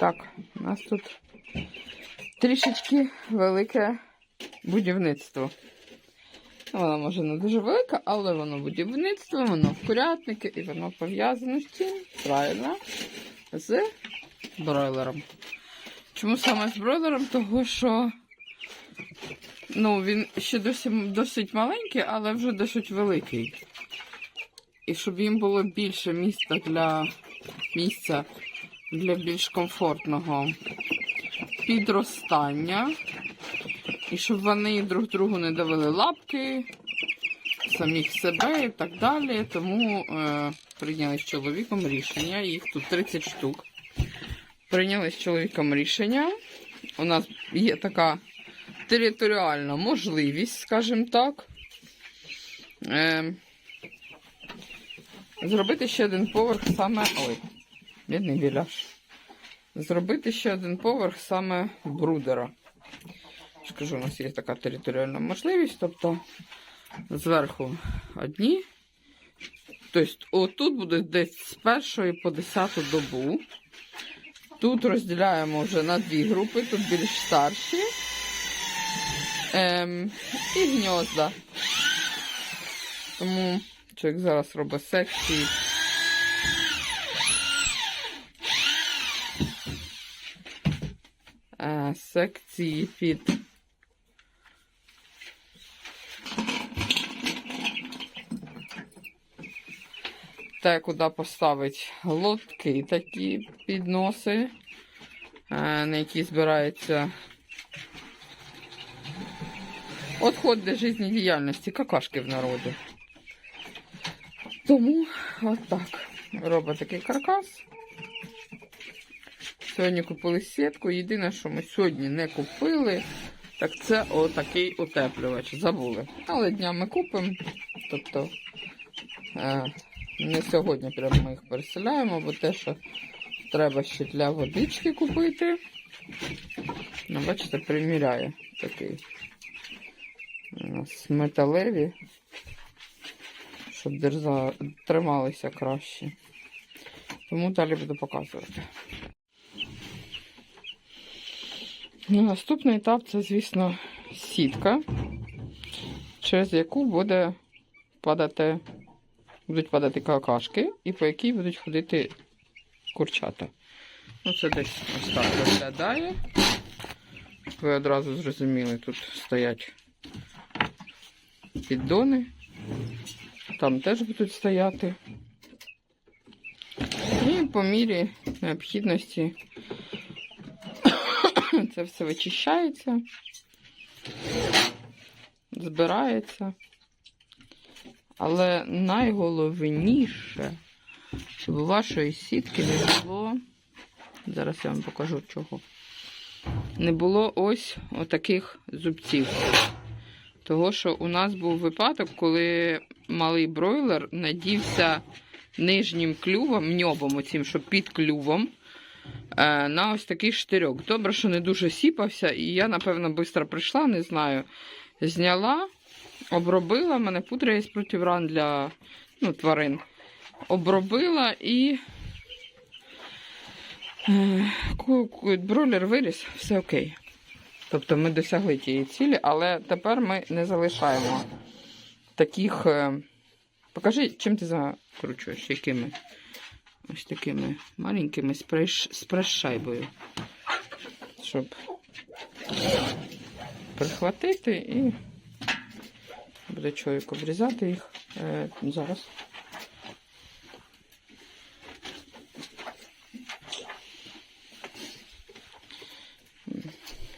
Так, у нас тут трішечки велике будівництво. Воно може не дуже велике, але воно будівництво, воно в курятники і воно пов'язане з чим? Правильно, з бройлером. Чому саме з бройлером? Того що ну, він ще досить, досить маленький, але вже досить великий. І щоб їм було більше місця для місця для більш комфортного підростання. І щоб вони друг другу не давили лапки, самих себе і так далі. Тому е, прийняли з чоловіком рішення. Їх тут 30 штук. Прийняли з чоловіком рішення. У нас є така територіальна можливість, скажімо так. Е, зробити ще один поверх саме. Ой, бідний біляш. Зробити ще один поверх саме брудера. Скажу, у нас є така територіальна можливість, тобто зверху одні. Тобто, отут буде десь з першої по десяту добу. Тут розділяємо вже на дві групи, тут більш старші. Ем, і гнізда. Тому чоловік зараз робить секції. Секції під те, куди поставити лотки, такі підноси, е, на які збираються відходи життєдіяльності, какашки в народі. Тому отак робить такий каркас. Сьогодні купили сітку. Єдине, що ми сьогодні не купили, так це отакий утеплювач. Забули. Але днями купимо. Тобто е, не сьогодні прямо ми їх переселяємо, бо те, що треба ще для водички купити. Ну, бачите, приміряє такий. У нас металеві, щоб дерза... трималися краще. Тому далі буду показувати. Ну, наступний етап це, звісно, сітка, через яку буде падати, будуть падати какашки і по якій будуть ходити курчата. Ну, це десь ось так виглядає. Ви одразу зрозуміли, тут стоять піддони. Там теж будуть стояти. І по мірі необхідності це все вичищається, збирається. Але найголовніше, щоб у вашої сітки не було, зараз я вам покажу чого, не було ось отаких зубців. Того, що у нас був випадок, коли малий бройлер надівся нижнім клювом, ньобом, оцім, що під клювом, на ось такий штирьок. Добре, що не дуже сіпався, і я, напевно, швидко прийшла, не знаю. Зняла, обробила, в мене пудра є противран для ну, тварин. Обробила і е, ку- виріс, все окей. Тобто ми досягли тієї цілі, але тепер ми не залишаємо таких. е, Покажи, чим ти закручуєш, якими ось такими маленькими з преш- з прес-шайбою. Щоб прихватити і буде чоловік обрізати їх е, зараз.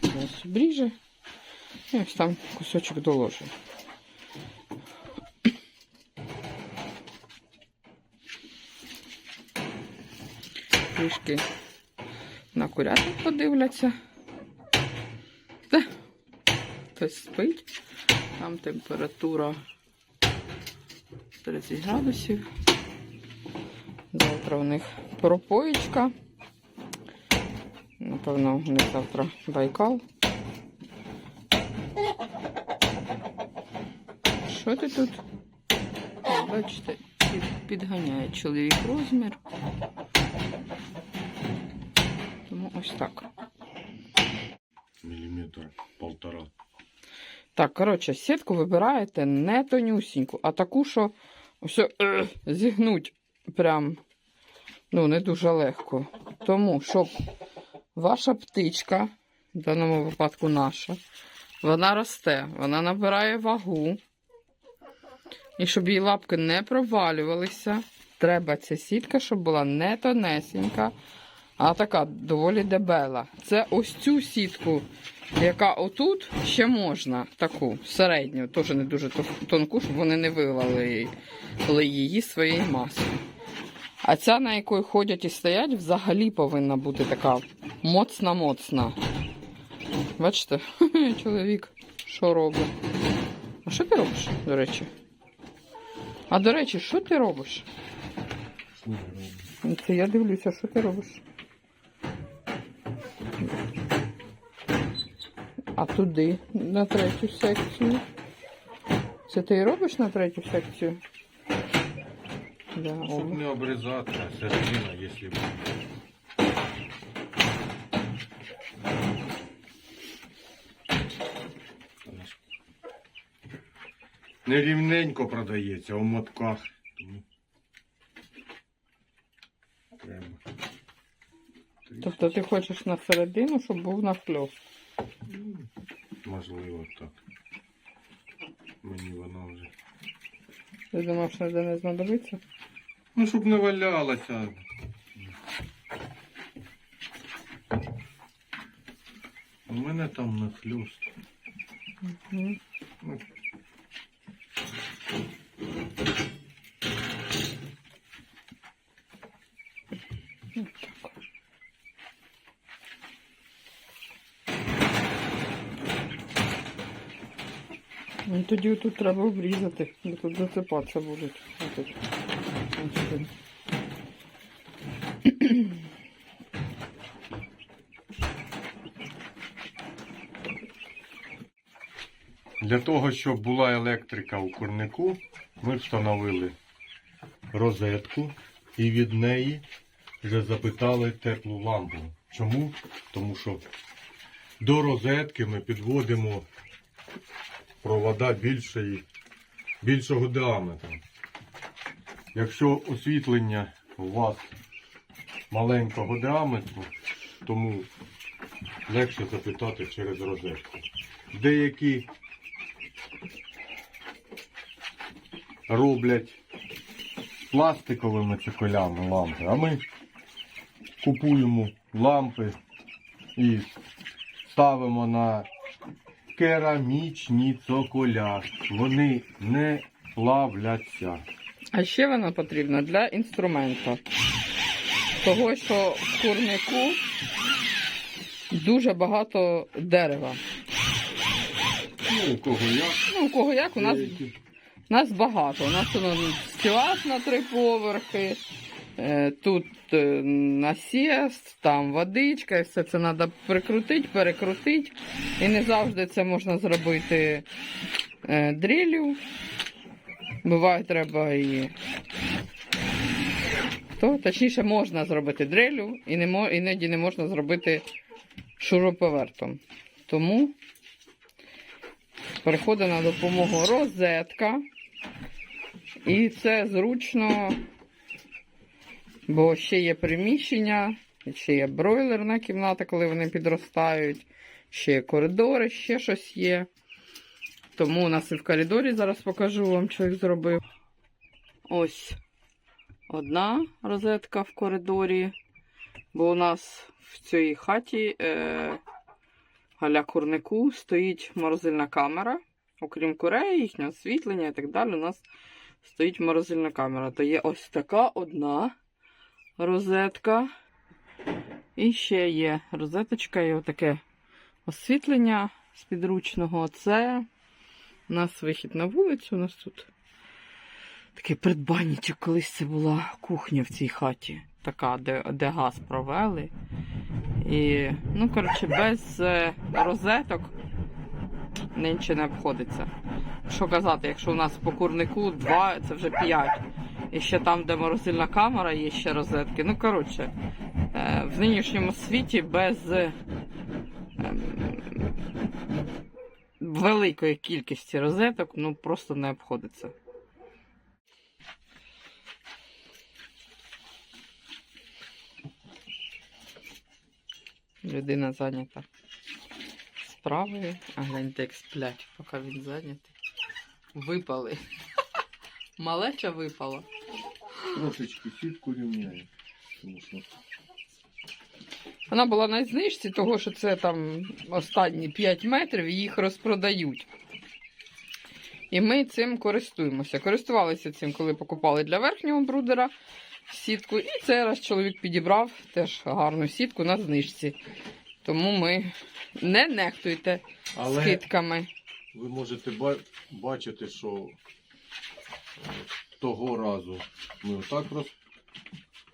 Ось обріже. І ось там кусочок доложу. Трішки на курятник подивляться. Хтось спить. Там температура 30 градусів. Завтра у них пропоїчка. Напевно, у них завтра байкал. Що ти тут? Бачите, підганяє чоловік розмір. Так. Міліметр полтора. Так, коротше, сітку вибираєте не тонюсіньку, а таку, що все е, зігнуть прям ну, не дуже легко. Тому, щоб ваша птичка, в даному випадку наша, вона росте, вона набирає вагу. І щоб її лапки не провалювалися, треба ця сітка, щоб була не тонесенька, а така доволі дебела. Це ось цю сітку, яка отут ще можна, таку середню, теж не дуже тонку, щоб вони не вилали її своєї маси. А ця, на якої ходять і стоять, взагалі повинна бути така моцна-моцна. Бачите, чоловік що робить? А що ти робиш, до речі? А до речі, що ти робиш? Це я дивлюся, що ти робиш. А туди, на третю секцію. Це ти і робиш на третю секцію? Да. Ну, Щоб не обрізати, а середина, якщо буде. Нерівненько продається у мотках. Тому Треба. Тобто ти хочеш на середину, щоб був нахльост. Можливо, так. Мені воно вже. Ти думав, що це не знадобиться? Ну, щоб не валялося. У мене там нахлюст. Мгм. Тоді тут треба обрізати, бо тут засипатися будуть. Для того, щоб була електрика у курнику, ми встановили розетку і від неї вже запитали теплу лампу. Чому? Тому що до розетки ми підводимо провода більшої, більшого діаметру. Якщо освітлення у вас маленького діаметру, тому легше запитати через розетку. Деякі роблять пластиковими циколями лампи, а ми купуємо лампи і ставимо на керамічні цоколя. Вони не плавляться. А ще вона потрібна для інструменту. Того, що в курнику дуже багато дерева. Ну, у кого як. Ну, у кого як, у нас деякі. Нас багато. У нас воно стілаж на три поверхи, тут е, насіст, там водичка, і все це треба прикрутити, перекрутити. І не завжди це можна зробити е, дрілю. Буває, треба і. То, точніше, можна зробити дрелю, і не іноді не можна зробити шуруповертом. Тому приходить на допомогу розетка. І це зручно, бо ще є приміщення, ще є бройлерна кімната, коли вони підростають, ще є коридори, ще щось є. Тому у нас і в коридорі зараз покажу вам, що їх зробив. Ось одна розетка в коридорі, бо у нас в цій хаті е, галя курнику стоїть морозильна камера. Окрім курей, їхнього освітлення і так далі, у нас стоїть морозильна камера. То є ось така одна розетка. І ще є розеточка і отаке освітлення з підручного. Це у нас вихід на вулицю. У нас тут таке придбаннячок. Колись це була кухня в цій хаті. Така, де, де газ провели. І, ну, коротше, без е, розеток нинче не обходиться. Що казати, якщо у нас по курнику два, це вже п'ять. І ще там, де морозильна камера, є ще розетки. Ну, коротше, е, в нинішньому світі без е, ем, великої кількості розеток ну просто не обходиться. Людина зайнята справою, а гляньте, як сплять, поки він зайнятий. Випали. Малеча випала. Трошечки сітку. Тому що Вона була на знижці, того що це там останні 5 метрів, їх розпродають. І ми цим користуємося. Користувалися цим, коли покупали для верхнього брудера сітку. І цей раз чоловік підібрав теж гарну сітку на знижці. Тому ми не нехтуйте Але скидками. ви можете бачити, що е, того разу ми отак Та вони,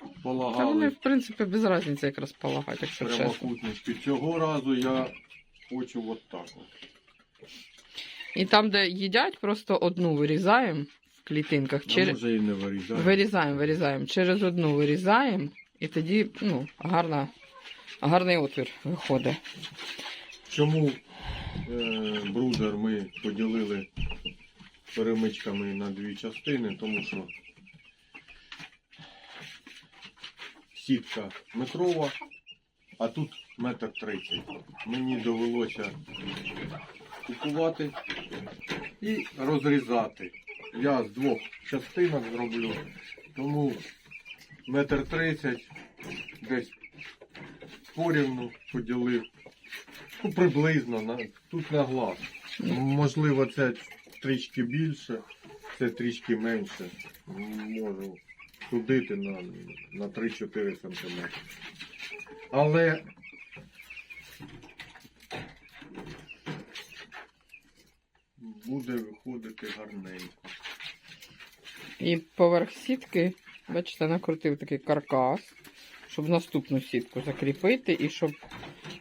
розполагали в принципі, без різниці якраз полагати, якщо чесно. прямокутнички. Цього разу я хочу отак. От. І там, де їдять, просто одну вирізаємо в клітинках. А Через... може і не вирізати. Вирізаємо, вирізаємо. Через одну вирізаємо, і тоді ну, гарна, гарний отвір виходить. Чому е, брудер ми поділили перемичками на дві частини? Тому що сітка метрова, а тут метр тридцять. Мені довелося купувати і розрізати. Я з двох частинок зроблю, тому метр тридцять десь порівну поділив. Ну, приблизно, на, тут на глаз. Можливо, це трішки більше, це трішки менше. Можу судити на, на 3-4 см. Але буде виходити гарненько. І поверх сітки, бачите, накрутив такий каркас, щоб наступну сітку закріпити, і щоб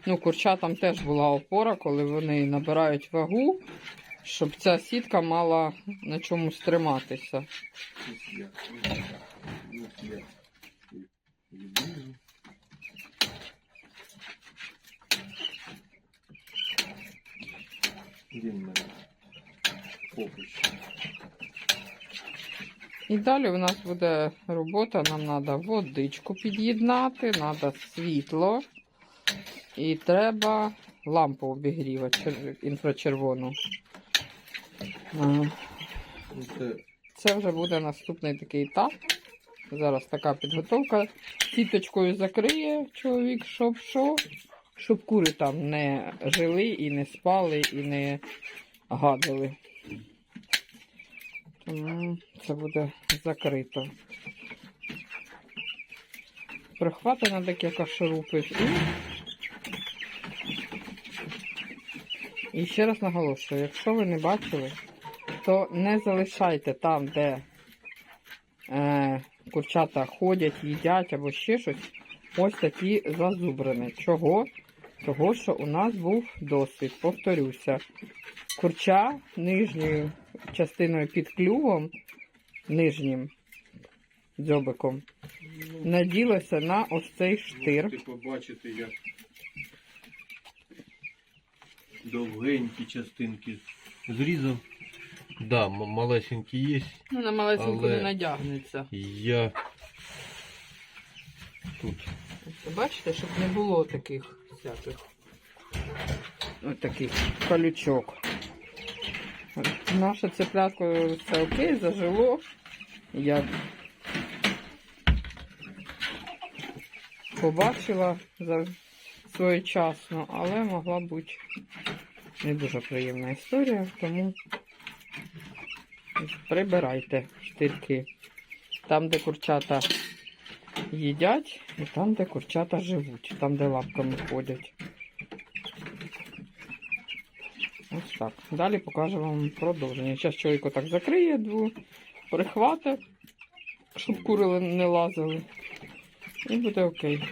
ну, курчатам теж була опора, коли вони набирають вагу, щоб ця сітка мала на чомусь триматися. І далі у нас буде робота, нам треба водичку під'єднати, треба світло. І треба лампу обігрівати інфрачервону. Це Це вже буде наступний такий етап. Зараз така підготовка. Сіточкою закриє чоловік, щоб що, щоб кури там не жили і не спали, і не гадили. Тому це буде закрито. Прихвати на декілька шурупів і. І ще раз наголошую, якщо ви не бачили, то не залишайте там, де е, курчата ходять, їдять або ще щось. Ось такі зазубрини. Чого? Того, що у нас був досвід. Повторюся. Курча нижньою частиною під клювом, нижнім дзьобиком, наділося на ось цей штир. Можете побачити, як довгенькі частинки зрізав. Да, м- малесенькі є. Ну, на малесеньку Але- не надягнеться. Я тут Ось, Бачите, щоб не було таких всяких. Ось таких колючок. От Наше цеплятко все окей, зажило. Я побачила за своєчасно, але могла бути не дуже приємна історія, тому прибирайте штирки. Там, де курчата їдять, і там, де курчата живуть, там, де лапками ходять. Ось так. Далі покажу вам продовження. Зараз чоловік так закриє дву прихвати, щоб кури не лазили. І буде окей.